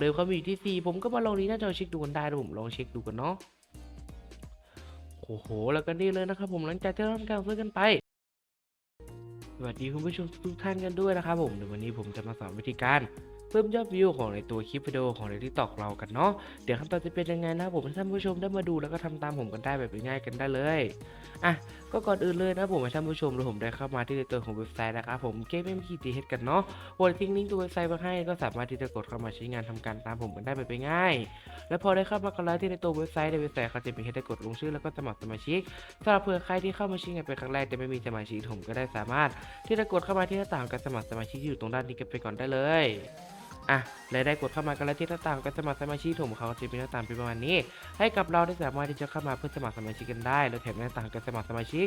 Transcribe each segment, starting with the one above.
เดิมเขามีอยู่ที่ 4 ผมก็มาลองนี้น่าจะเช็คดูกันได้นะผมลองเช็คดูกันเนาะโอ้โห แล้วก็นี่เลยนะครับผมหลังจากที่เราทำการซื้อกันไปสวัสดีคุณผู้ชมทุกท่านกันด้วยนะครับผมเดี๋ยววันนี้ผมจะมาสอนวิธีการ พิ่มยอดวิวของในตัวคลิปวิดีโอของในทิกตอกเรากันเนาะเดี๋ยวขั้นตอนจะเป็นยังไงนะผมให้ท่านผู้ชมได้มาดูแล้วก็ทำตามผมกันได้แบบง่ายๆกันได้เลยอะก็ก่อนอื่นเลยนะผมให้ท่านผู้ชมหรือผมได้เข้ามาที่ในตัวของเว็บไซต์นะครับผมเกมเอ็มคีทีเฮดกันเนาะผมจะทิ้งลิงก์ตัวเว็บไซต์มาให้ก็สามารถที่จะกดเข้ามาใช้งานทำการตามผมกันได้แบบง่าย และพอได้เข้ามากันแล้วที่ในตัวเว็บไซต์ในเว็บไซต์เขาจะมีให้ได้กดลงชื่อแล้วก็สมัครสมาชิกสำหรับเผื่อใครที่เข้ามาใช้งานเป็นครั้งแรกแต่ไม่มีสมาชิกผมก็ได้สามารถที่จะกดเข้ามาที่หน้าต่างการสมัครสมาชิกที่อยู่ตรงด้านนี้กันไปก่อนได้เลย อะแลยได้กดเข้ามากันแล้วที่หน้าต่างการสมัครสมาชิกผมเขาก็จะมีหน้าต่างเป็นประมาณนี้ ให้กับเราได้สามารถที่จะเข้ามาเพื่อสมัครสมาชิกกันได้แล้วแถมหน้าต่างการสมัครสมาชิก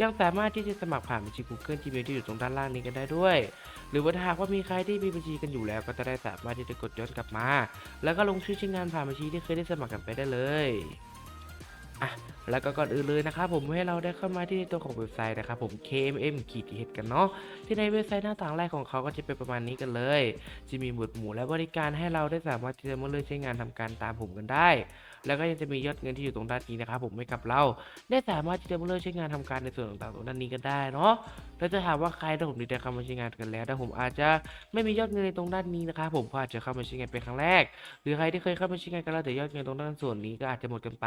ยังสามารถที่จะสมัครผ่านบัญชี Google Gmail ที่อยู่ตรงด้านล่างนี้กันได้ด้วย หรือว่าถ้าหากว่ามีใครที่มีบัญชีกันอยู่แล้ว ก็จะได้สามารถที่จะกดย้อนกลับมา แล้วก็ลงชื่อใช้งานผ่านบัญชีที่เคยได้สมัครกันไปได้เลย อะแล้วก็ก่อนอื่นเลยนะครับผมให้เราได้เข้ามาที่ตัวของเว็บไซต์นะครับผม KMM ขีดเฮดกันเนาะที่ในเว็บไซต์หน้าต่างแรกของเขาก็จะเป็นประมาณนี้กันเลย จะมีหมวดหมู่และบริการให้เราได้สามารถที่จะมาเลือกใช้งานทำการตามผมกันได้ แล้วก็ยังจะมียอดเงินที่อยู่ตรงด้านนี้นะครับผมให้กับเรา ได้สามารถที่จะมาเลือกใช้งานทำการในส่วนต่างๆตรงด้านนี้กันได้เนาะแล้วจะถามว่าใครถ้าผมได้เข้ามาใช้งานกันแล้วแต่ผมอาจจะไม่มียอดเงินในตรงด้านนี้นะครับผมก็อาจจะเข้ามาใช้งานเป็นครั้งแรก หรือใครที่เคยเข้ามาใช้งานกันแล้วแต่ยอดเงินตรงด้านส่วนนี้ก็อาจจะหมดกันไป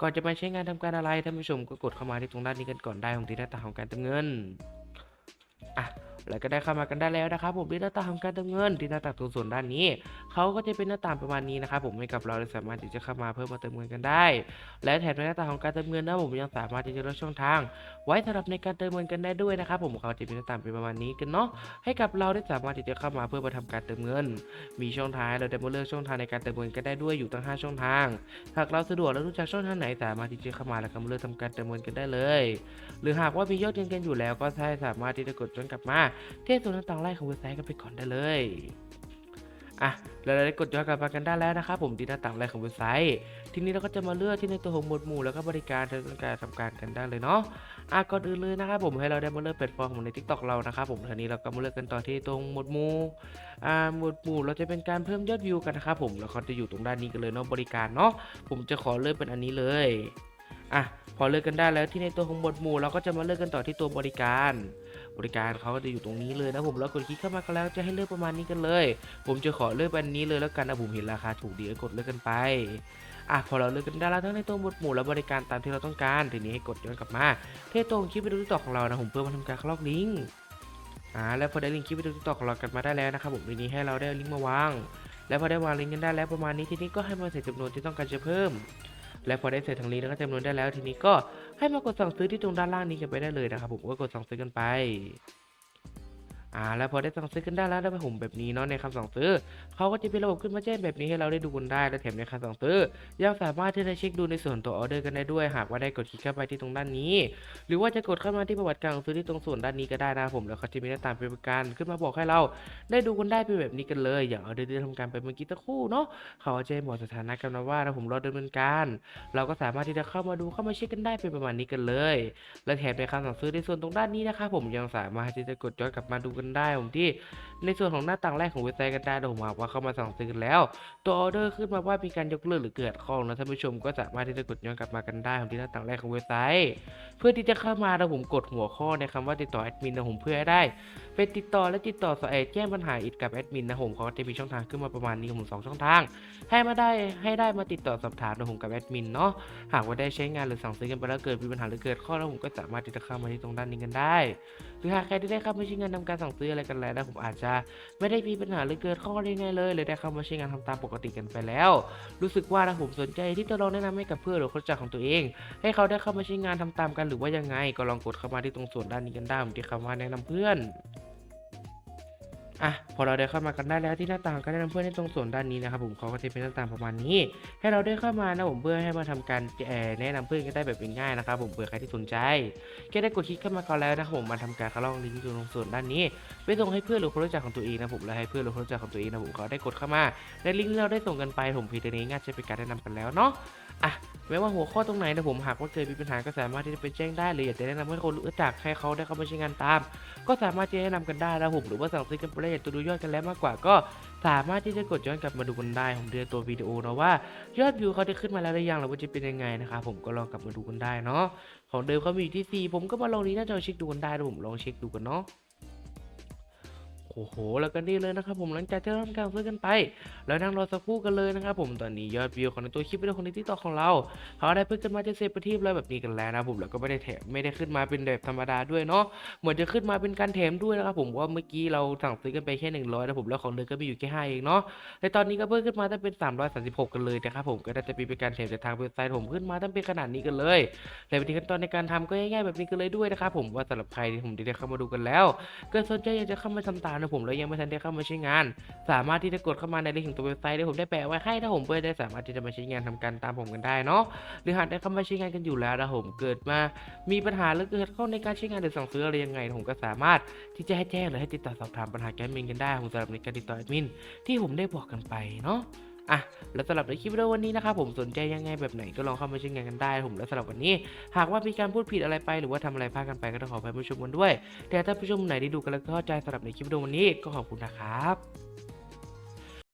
ก่อนจะไปใช้งานทำการอะไรท่านผู้ชมก็กดเข้ามาที่ตรงด้านนี้กันก่อนได้ของที่หน้าต่างของการเติมเงิน แล้วก็ได้เข้ามากันได้แล้วนะครับผมที่หน้าต่างของการเติมเงินที่หน้าต่างตรงส่วนด้านนี้เขาก็จะเป็นหน้าต่างประมาณนี้นะครับผมให้กับเราได้สามารถที่จะเข้ามาเพิ่มมาเติมเงินกันได้ และแถมในหน้าต่างของการเติมเงินนะผมยังสามารถที่จะเลือกช่องทาง ไว้สำหรับในการเติมเงินกันได้ด้วยนะครับผมเขาจะเป็นหน้าต่างเป็นประมาณนี้กันเนาะให้กับเราได้สามารถที่จะเข้ามาเพื่อมาทำการเติมเงิน มีช่องทางเราได้มาเลือกช่องทางในการเติมเงินกันได้ด้วยอยู่ทั้ง 5 ช่องทาง หากเราสะดวกและรู้จักช่องทางไหนสามารถที่จะเข้ามาและเข้ามาเลือกทำการเติมเงินกันได้เลย หรือหากว่ามียอดเงินกันอยู่แล้วก็ใช้สามารถที่จะกดย้อนกลับมาที่ส่วนต่างๆแรกของเว็บไซต์กันไปก่อนได้เลยอะเราได้กดย้อนกลับมากันได้แล้วนะครับผมที่หน้าต่างแรกของเว็บไซต์ ทีนี้เราก็จะมาเลือกที่ในตัวของหมวดหมู่แล้วก็บริการทางการทำการกันได้เลยเนาะอะก่อนอื่นเลยนะครับผมให้เราได้มาเลือกแพลตฟอร์มของใน TikTok เรานะครับผมทีนี้เราก็มาเลือกกันต่อที่ตรงหมวดหมู่อ่าหมวดหมู่เราจะเป็นการเพิ่มยอดวิวกันนะครับผมแล้วก็จะอยู่ตรงด้านนี้กันเลยเนาะบริการเนาะผมจะขอเลือกเป็นอันนี้เลยอะพอเลือกกันได้แล้วที่ในตัวของหมวดหมู่เราก็จะมาเลือกกันต่อที่ตัวบริการ บริการเขาก็จะอยู่ตรงนี้เลยนะผมแล้วกดคลิกเข้ามากันแล้วจะให้เลือกประมาณนี้กันเลย ผมจะขอเลือกอันนี้เลยแล้วกันนะผมเห็นราคาถูกดีก็กดเลือกกันไปอะพอเราเลือกกันได้แล้วทั้งในตัวหมวดหมู่และบริการตามที่เราต้องการทีนี้ให้กดย้อนกลับมาเทตรงคลิปวิดีโอต่อของเรานะผมเพื่อมาทำการคลอกลิงก์อ่าแล้วพอได้ลิงก์คลิปวิดีโอต่อของเรากันมาได้แล้วนะครับผมทีนี้ให้เราได้ลิงก์มาวางแล้วพอได้วางลิงก์กันได้แล้วประมาณนี้ทีนี้ก็ให้มาใส่จำนวนที่ต้องการจะเพิ่ม และพอได้เสร็จทางลิงก์แล้วก็จำนวนได้แล้วทีนี้ก็ ให้มากดสั่งซื้อที่ตรงด้านล่างนี้กันไปได้เลยนะครับผมก็กดสั่งซื้อกันไป อ่าแล้วพอได้สั่งซื้อกันได้แล้วได้ไปผมแบบนี้เนาะในคำสั่งซื้อเขาก็จะเป็นระบบขึ้นมาแจ้งแบบนี้ให้เราได้ดูกันได้และแถมในคำสั่งซื้อยังสามารถที่จะเช็คดูในส่วนตัวออเดอร์กันได้ด้วย หากว่าได้กดคลิกเข้าไปที่ตรงด้านนี้ หรือว่าจะกดเข้ามาที่ประวัติการสั่งซื้อที่ตรงส่วนด้านนี้ก็ได้นะผมแล้วเขาจะมีหน้าตาเป็นประกันขึ้นมาบอกให้เราได้ดูกันได้เป็นแบบนี้กันเลย อย่างออเดอร์ที่ทำการไปเมื่อกี้ตะคู่เนาะเขาจะให้บอกสถานะกันมาว่าถ้าผมรอดำเนินการ เราก็สามารถที่จะเข้ามาดูเข้ามาเช็คกันได้เป็นประมาณนี้กันเลย และแถมในคำสั่งซื้อในส่วนตรงด้านนี้นะครับผมยังสามารถที่จะกดย้อนกลับมาดูกันได้ผมที่ ในส่วนของหน้าต่างแรกของเว็บไซต์กันได้โดยผมากว่าเข้ามาสั่งซื้อแล้ว ตัวออเดอร์ขึ้นมาว่ามีการยกเลิกหรือเกิดข้องนะท่านผู้ชมก็สามารถที่จะกดย้อนกลับมากันได้ของที่หน้าต่างแรกของเว็บไซต์ เพื่อที่จะเข้ามาเราผมกดหัวข้อในคำว่าติดต่อแอดมินนะผมเพื่อได้เป็นติดต่อและติดต่อสายแจ้งปัญหาอิดกับแอดมินนะผมเขาก็จะมีช่องทางขึ้นมาประมาณนี้ผมสองช่องทาง ให้มาได้ให้ได้มาติดต่อสอบถามนะผมกับแอดมินเนาะหากว่าได้ใช้งานหรือสั่งซื้อกันไปแล้วเกิดมีปัญหาหรือเกิดข้อแล้วผมก็สามารถที่จะเข้ามาที่ตรงด้านนี้กันได้ หรือหากใครที่ได้เข้ามาใช้งานทำการสั่งซื้ออะไรกันแล้วนะผมอาจจะไม่ได้มีปัญหาหรือเกิดข้อได้ไงเลยเลยได้เข้ามาใช้งานทำตามปกติกันไปแล้ว รู้สึกว่าถ้าผมสนใจที่จะลองแนะนำให้กับเพื่อนหรือคนจักของตัวเอง ให้เขาได้เข้ามาใช้งานทำตามกันหรือว่ายังไง ก็ลองกดเข้ามาที่ตรงส่วนด้านนี้กันได้ผมที่คำว่าแนะนำเพื่อน อะพอเราได้เข้ามากันได้แล้วที่หน้าต่างการแนะนำเพื่อนในตรงส่วนด้านนี้นะครับผมเขาก็จะเป็นหน้าต่างประมาณนี้ ให้เราได้เข้ามานะผมเพื่อให้มาทำการเอ่อแนะนำเพื่อนกันได้แบบง่ายๆนะครับผมเผื่อใครที่สนใจแค่ได้กดคลิกเข้ามาก่อนแล้วนะครับผมมาทำการคลองลิงก์ตรงส่วนด้านนี้ไปส่งให้เพื่อนหรือคนรู้จักของตัวเองนะผมและให้เพื่อนหรือคนรู้จักของตัวเองนะผมเขาได้กดเข้ามาในลิงก์ที่เราได้ส่งกันไปผมพีตัวนี้ง่ายจะเป็นการแนะนำกันแล้วเนาะ อะไม่ว่าหัวข้อตรงไหนนะผมหากว่าเกิดมีปัญหาก็สามารถที่จะไปแจ้งได้หรืออยากจะแนะนำให้คนรู้จักให้เขาได้เข้ามาใช้งานตาม ก็สามารถจะแนะนำกันได้นะผมหรือว่าสั่งซื้อกันไปแล้วอยากจะดูยอดกันแล้วมากกว่าก็สามารถที่จะกดย้อนกลับมาดูกันได้ผมเดือนตัววิดีโอเนาะว่ายอดวิวเขาได้ขึ้นมาแล้วหรือยังหรือว่าจะเป็นยังไงนะครับผมก็ลองกลับมาดูกันได้เนาะของเดิมเขามีอยู่ที่ 4 ผมก็มาลองนี้หน้าจอเช็คดูกันได้นะผมลองเช็คดูกันเนาะ โอ้โห แล้วก็นี่เลยนะครับผมหลังจากที่เราทำการซื้อกันไป แล้วนั่งรอสักครู่กันเลยนะครับผมตอนนี้ยอดวิวของในตัวคลิปวิดีโอของในที่ต่อของเราเขาได้เพิ่มขึ้นมาจะเซฟไปที่แล้วแบบนี้กันแล้วนะผมแล้วก็ไม่ได้แถมไม่ได้ขึ้นมาเป็นแบบธรรมดาด้วยเนาะเหมือนจะขึ้นมาเป็นการแถมด้วยนะครับผมว่าเมื่อกี้เราสั่งซื้อกันไปแค่ 100นะผมแล้วของเดิมก็มีอยู่แค่5เองเนาะในตอนนี้ก็เพิ่มขึ้นมาตั้งเป็น 336 กันเลยนะครับผมก็น่าจะเป็นการแถมจากทางเว็บไซต์ผมขึ้นมาตั้งเป็นขนาดนี้กันเลยและวิธีขั้นตอนในการทำก็ง่ายๆแบบนี้กันเลยด้วยนะครับผมว่าสำหรับใครที่ผมได้เข้ามาดูกันแล้วกิดสนใจอยากจะเข้ามาทำตามนะผมแล้วยังไม่ทันได้เข้ามาใช้งาน สามารถที่จะกดเข้ามาในลิงก์ของตัวเว็บไซต์ที่ผมได้แปะไว้ให้ถ้าผมเพื่อได้สามารถที่จะมาใช้งานทำการตามผมกันได้เนาะหรือหากได้เข้ามาใช้งานกันอยู่แล้วนะผมเกิดมา มีปัญหาหรือเกิดข้อในการใช้งานหรือสั่งซื้ออะไรยังไงผมก็สามารถที่จะให้แจ้งหรือให้ติดต่อสอบถามปัญหาแกมมินกันได้ผมสำหรับในการติดต่อแอดมินที่ผมได้บอกกันไปเนาะ อะแล้วสำหรับในคลิปวิดีโอวันนี้นะครับผมสนใจยังไงแบบไหนก็ลองเข้ามาใช้งานกันได้ผมและสำหรับวันนี้ หากว่ามีการพูดผิดอะไรไปหรือว่าทำอะไรพลาดกันไปก็ต้องขออภัยผู้ชมกันด้วย แต่ถ้าผู้ชมไหนได้ดูกันแล้วก็เข้าใจสำหรับในคลิปวิดีโอวันนี้ก็ขอบคุณนะครับ